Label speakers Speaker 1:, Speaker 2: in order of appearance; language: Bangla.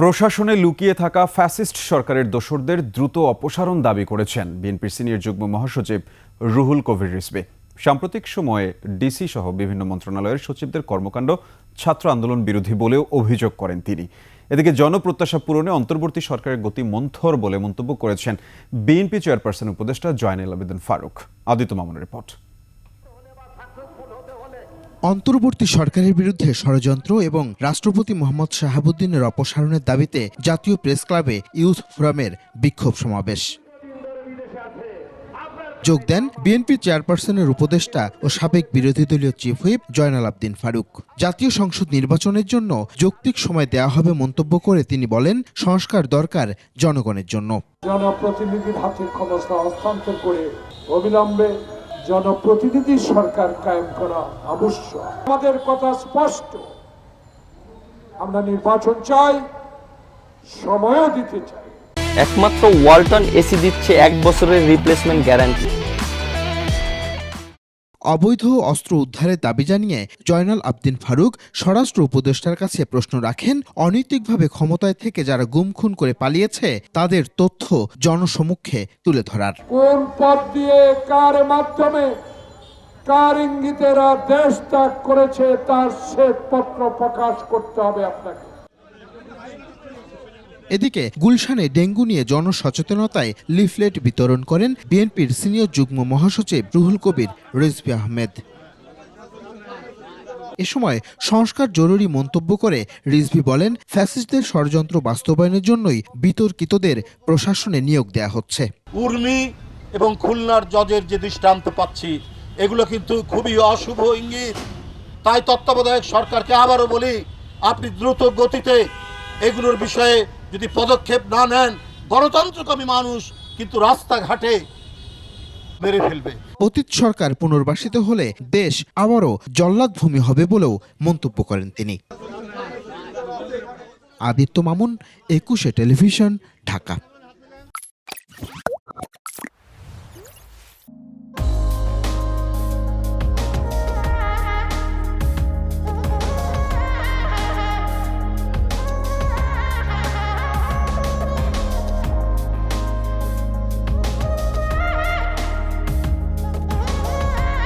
Speaker 1: প্রশাসনে লুকিয়ে থাকা ফ্যাসিস্ট সরকারের দোসরদের দ্রুত অপসারণ দাবি করেছেন বিএনপির সিনিয়র যুগ্ম মহাসচিব রুহুল কবির রিসবে সাম্প্রতিক সময়ে ডিসি সহ বিভিন্ন মন্ত্রণালয়ের সচিবদের কর্মকাণ্ড ছাত্র আন্দোলন বিরোধী বলেও অভিযোগ করেন তিনি এদিকে জনপ্রত্যাশা পূরণে অন্তর্বর্তী সরকারের গতি মন্থর বলে মন্তব্য করেছেন বিএনপি চেয়ারপারসন উপদেষ্টা জয়নাল আবেদন ফারুক আদিত্য মামুন রিপোর্ট
Speaker 2: অন্তর্বর্তী সরকারের বিরুদ্ধে ষড়যন্ত্র এবং রাষ্ট্রপতি মোহাম্মদ শাহাবুদ্দিনের অপসারণের দাবিতে জাতীয় প্রেস ক্লাবে ইউথ ফোরামের বিক্ষোভ সমাবেশ যোগ দেন বিএনপি চেয়ারপারসনের উপদেষ্টা ও সাবেক বিরোধী দলীয় চিফ হুইপ জয়নাল আবদিন ফারুক জাতীয় সংসদ নির্বাচনের জন্য যৌক্তিক সময় দেয়া হবে মন্তব্য করে তিনি বলেন সংস্কার দরকার জনগণের জন্য
Speaker 3: জনপ্রতিনিধির হাতে ক্ষমতা হস্তান্তর করে অবিলম্বে জনপ্রতিনিধি সরকার কায়েম করা আবশ্যক আমাদের কথা স্পষ্ট আমরা নির্বাচন চাই সময়ও দিতে চাই
Speaker 4: একমাত্র ওয়ালটন এসি দিচ্ছে এক বছরের রিপ্লেসমেন্ট গ্যারান্টি
Speaker 2: অবৈধ অস্ত্র উদ্ধারের দাবি জানিয়ে জয়নাল আবদিন ফারুক স্বরাষ্ট্র উপদেষ্টার কাছে প্রশ্ন রাখেন অনৈতিকভাবে ক্ষমতায় থেকে যারা গুম খুন করে পালিয়েছে তাদের তথ্য জনসমক্ষে তুলে ধরার
Speaker 3: কোন পথ দিয়ে কার মাধ্যমে কার ইঙ্গিতেরা দেশ ত্যাগ করেছে তার পত্র প্রকাশ করতে হবে আপনাকে
Speaker 2: এদিকে গুলশানে ডেঙ্গু নিয়ে জনসচেতনতায় লিফলেট বিতরণ করেন বিএনপির সিনিয়র যুগ্ম মহাসচিব রুহুল কবির রিজবি আহমেদ এ সময় সংস্কার জরুরি মন্তব্য করে রিজভি বলেন ফ্যাসিস্টদের ষড়যন্ত্র বাস্তবায়নের জন্যই বিতর্কিতদের প্রশাসনে নিয়োগ দেয়া হচ্ছে
Speaker 5: উর্মি এবং খুলনার জজের যে দৃষ্টান্ত পাচ্ছি এগুলো কিন্তু খুবই অশুভ ইঙ্গিত তাই তত্ত্বাবধায়ক সরকারকে আবারও বলি আপনি দ্রুত গতিতে এগুলোর বিষয়ে যদি পদক্ষেপ না নেন গণতন্ত্রকামী মানুষ কিন্তু রাস্তাঘাটে মেরে ফেলবে
Speaker 2: অতীত সরকার পুনর্বাসিত হলে দেশ আবারও জল্লাদভূমি হবে বলেও মন্তব্য করেন তিনি আদিত্য মামুন একুশে টেলিভিশন ঢাকা